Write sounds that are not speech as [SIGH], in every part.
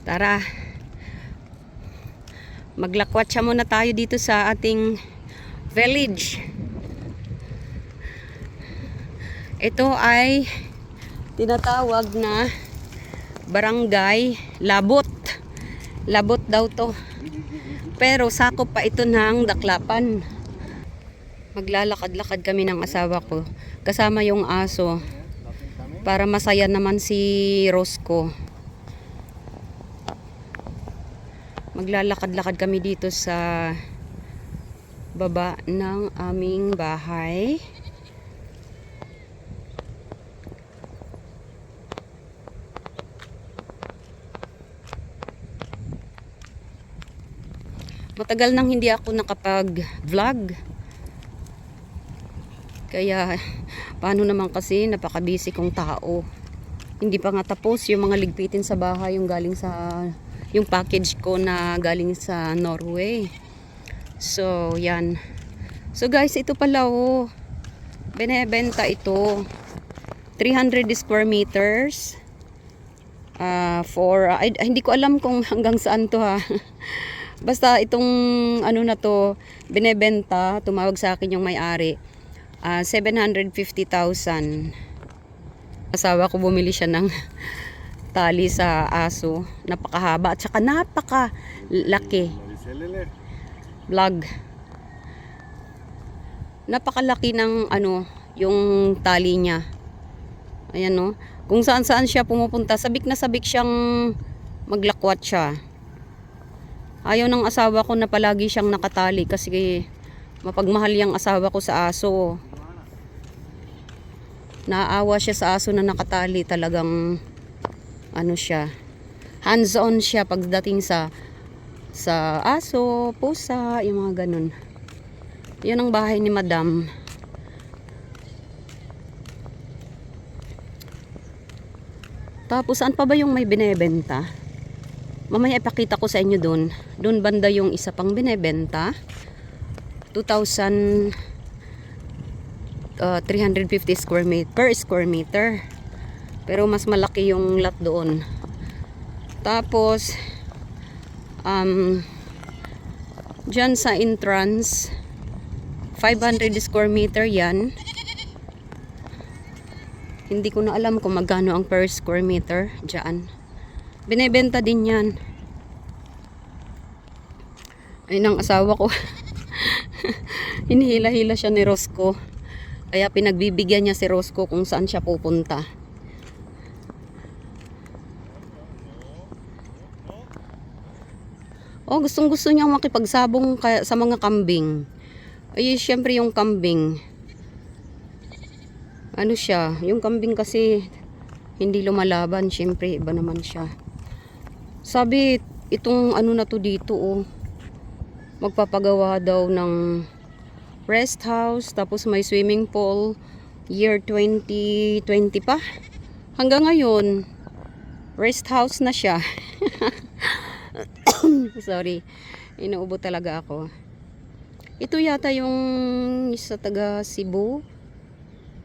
Tara. Maglakwatsa muna tayo dito sa ating village. Ito ay tinatawag na barangay Labot. Labot daw to. Pero sakop pa ito ng Daklapan. Maglalakad-lakad kami ng asawa ko. Kasama yung aso. Para masaya naman si Rosco. Maglalakad-lakad kami dito sa baba ng aming bahay. Matagal nang hindi ako nakapag-vlog. Kaya paano naman kasi napaka-busy kong tao. Hindi pa nga tapos yung mga ligpitin sa bahay yung galing sa yung package ko na galing sa Norway. So, yan. So guys, ito pala oh. Binebenta ito. 300 square meters. Ah, for ay, hindi ko alam kung [LAUGHS] hanggang saan to ha. [LAUGHS] Basta itong ano na to, binebenta, tumawag sa akin yung may-ari. Ah, 750,000. Asawa ko bumili siya ng [LAUGHS] tali sa aso. Napakahaba at saka napaka laki. Vlog. Napakalaki ng ano, yung tali niya. Ayan no. Kung saan saan siya pumupunta, sabik na sabik siyang maglakwat siya. Ayaw ng asawa ko na palagi siyang nakatali kasi mapagmahal yung asawa ko sa aso. Naawa siya sa aso na nakatali talagang ano siya. Hands-on siya pagdating sa sa aso, pusa, yung mga ganun. Yan ang bahay ni Madam. Tapos saan pa ba yung may binebenta? Mamaya ipakita ko sa inyo doon. Doon banda yung isa pang binebenta. 2,000 uh, 350 square meter per square meter. Pero mas malaki yung lot doon. Tapos um dyan sa entrance 500 square meter yan. Hindi ko na alam kung magkano ang per square meter dyan. Binebenta din yan. Ayun ang asawa ko. [LAUGHS] Hinihila-hila siya ni Rosco. Kaya pinagbibigyan niya si Rosco kung saan siya pupunta. Oh, gustong gusto niyang makipagsabong sa mga kambing. Ay, syempre yung kambing. Ano siya? Yung kambing kasi hindi lumalaban. Syempre, iba naman siya. Sabi, itong ano na to dito, oh. Magpapagawa daw ng rest house. Tapos may swimming pool. Year 2020 pa. Hanggang ngayon, rest house na siya. [LAUGHS] [LAUGHS] Sorry. Inuubo talaga ako. Ito yata yung sa taga Cebu.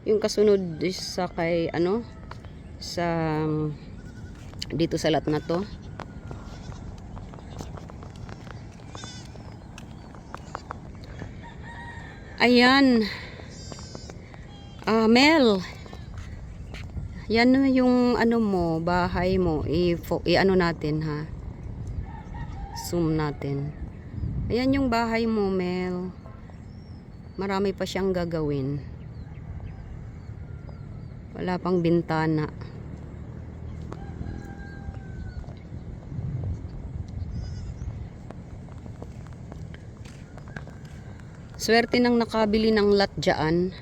Yung kasunod sa kay ano sa dito sa lat na to. Ayan. Ah, Mel. Yan yung ano mo, bahay mo. I, i ano natin ha. Zoom natin. Ayan yung bahay mo, Mel. Marami pa siyang gagawin. Wala pang bintana. Swerte nang nakabili ng lot dyan.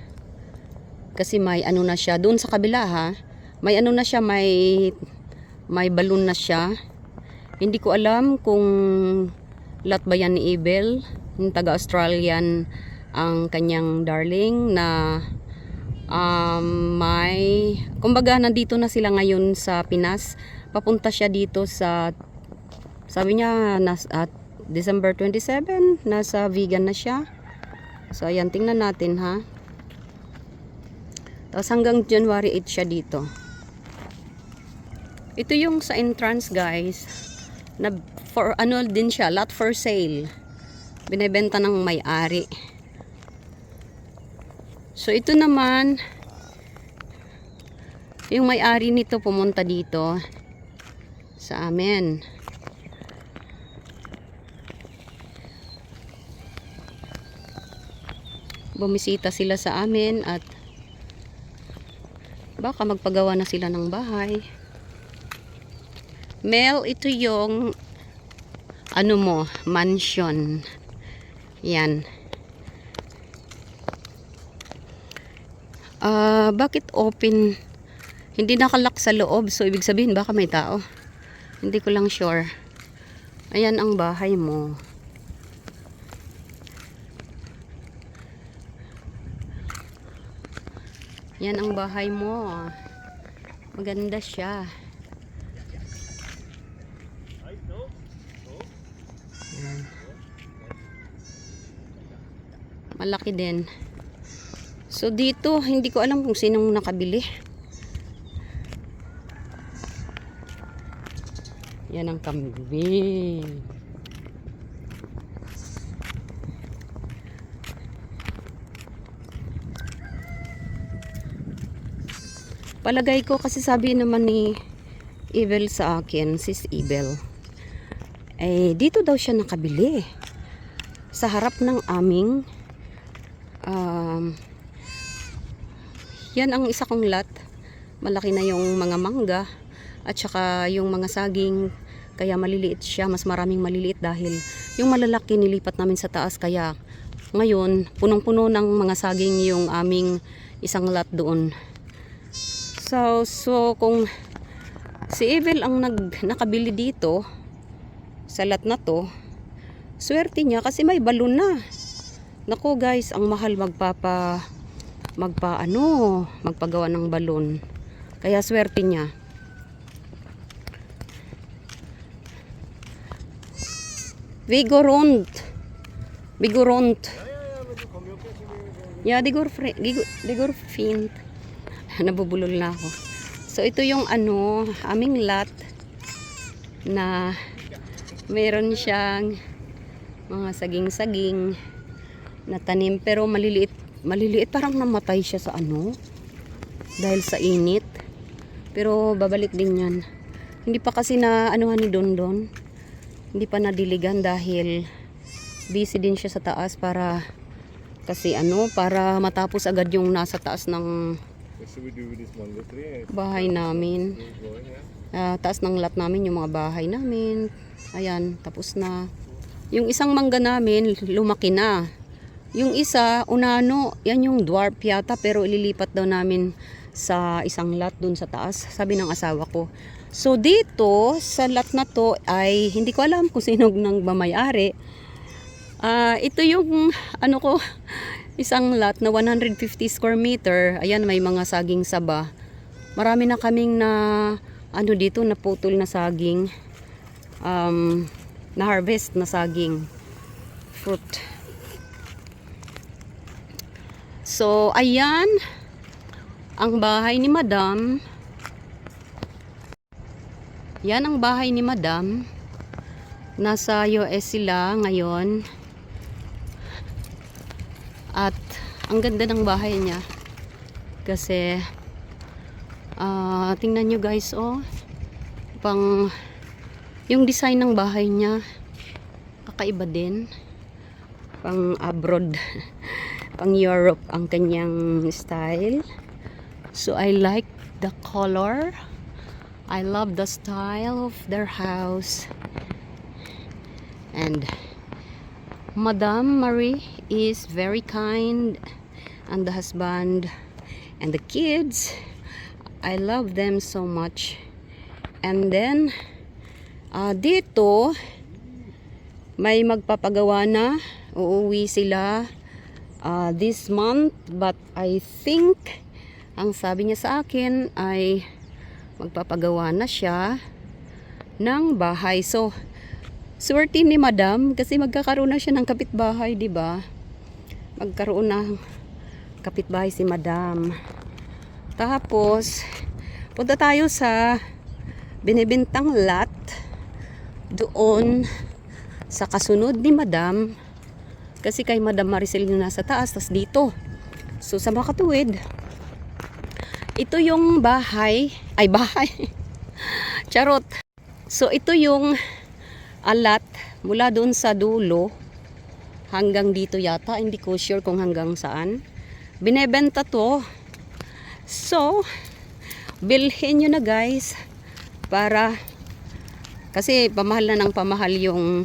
Kasi may ano na siya. Doon sa kabila ha. May ano na siya. May, may balloon na siya. Hindi ko alam kung lot ba yan ni Abel. Yung taga-Australian ang kanyang darling na um, may kumbaga nandito na sila ngayon sa Pinas. Papunta siya dito sa sabi niya nas, at December 27 nasa vegan na siya. So ayan tingnan natin ha? Tapos hanggang January 8 siya dito. Ito yung sa entrance guys na for ano din siya, lot for sale. Binebenta ng may-ari. So ito naman yung may-ari nito pumunta dito sa amin. Bumisita sila sa amin at baka magpagawa na sila ng bahay. Mel, ito yung ano mo, mansion. Yan. Ah, bakit open? Hindi nakalak sa loob, so ibig sabihin baka may tao. Hindi ko lang sure. Ayan ang bahay mo. Yan ang bahay mo. Maganda siya. Malaki din. So dito, hindi ko alam kung sinong nakabili. Yan ang kambing. Palagay ko kasi sabi naman ni Evil sa akin, sis Evil. Eh, dito daw siya nakabili. Sa harap ng aming um, yan ang isa kong lot. Malaki na yung mga mangga at saka yung mga saging kaya maliliit siya, mas maraming maliliit dahil yung malalaki nilipat namin sa taas kaya ngayon punong-puno ng mga saging yung aming isang lot doon. So, so kung si Evil ang nag, nakabili dito sa lot na to, swerte niya kasi may balon na. Nako guys, ang mahal magpapa magpa ano, magpagawa ng balon. Kaya swerte niya. Fre- det går, det går fint. [LAUGHS] Nabubulol na ako. So, ito yung ano, aming lot na meron siyang mga saging-saging na tanim pero maliliit maliliit parang namatay siya sa ano dahil sa init. Pero babalik din yan. Hindi pa kasi na anuhan ni Don Don hindi pa nadiligan dahil busy din siya sa taas para kasi ano para matapos agad yung nasa taas ng What should we do with this mango tree? bahay namin going, yeah? Ah, taas ng lot namin yung mga bahay namin. Ayan, tapos na. Yung isang mangga namin, lumaki na. Yung isa, unano, yan yung dwarf yata, pero ililipat daw namin sa isang lot dun sa taas, sabi ng asawa ko. So dito, sa lot na to, ay hindi ko alam kung [LAUGHS] sino nang mamayari. Ah, ito yung, ano ko, isang lot na 150 square meter. Ayan, may mga saging saba. Marami na kaming na ano dito naputol na saging. Um, na harvest na saging. Fruit. So ayan. Ang bahay ni madam. Yan ang bahay ni madam. Nasa US sila ngayon at ang ganda ng bahay niya kasi Ah, tingnan nyo guys, oh. Pang yung design ng bahay niya kakaiba din. Pang abroad, [LAUGHS] pang Europe ang kanyang style. So I like the color. I love the style of their house. And Madame Marie is very kind and the husband and the kids I love them so much. And then, ah, dito, may magpapagawa na. Uuwi sila ah, this month. But I think, ang sabi niya sa akin ay magpapagawa na siya ng bahay. So, swerte ni madam kasi magkakaroon na siya ng kapitbahay, di ba? Magkaroon ng kapitbahay si madam. Tapos, punta tayo sa binibintang lot doon sa kasunod ni Madam. Kasi kay Madam Maricel yung nasa taas tas dito. So sa makatuwid ito yung bahay ay bahay. [LAUGHS] Charot. So ito yung alat mula doon sa dulo hanggang dito yata. Hindi ko sure kung hanggang saan binebenta to so bilhin nyo na guys para kasi pamahal na ng pamahal yung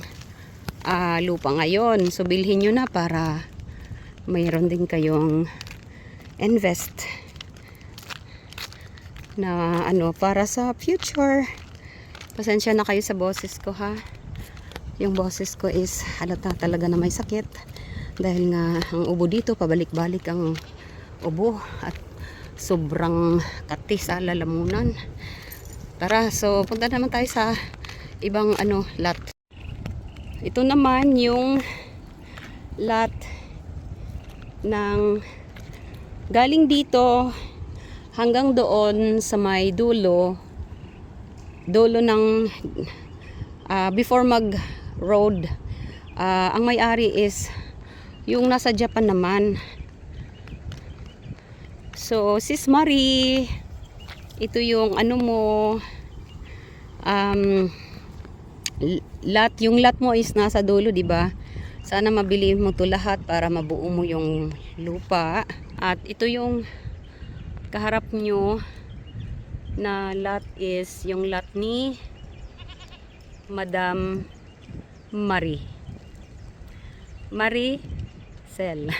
ah, lupa ngayon. So bilhin nyo na para mayroon din kayong invest na ano para sa future. Pasensya na kayo sa boses ko ha. Yung boses ko is halata talaga na may sakit dahil nga ang ubo dito pabalik-balik ang ubo at sobrang katis sa lalamunan. Tara, so punta naman tayo sa ibang ano lot. Ito naman yung lot ng galing dito hanggang doon sa may dulo dulo ng ah, before mag road ah, ang may-ari is yung nasa Japan naman so sis Marie ito yung ano mo um, lot yung lot mo is nasa dulo di ba? Sana mabili mo to lahat para mabuo mo yung lupa. At ito yung kaharap nyo na lot is yung lot ni Madam Marie. Marie Sel [LAUGHS]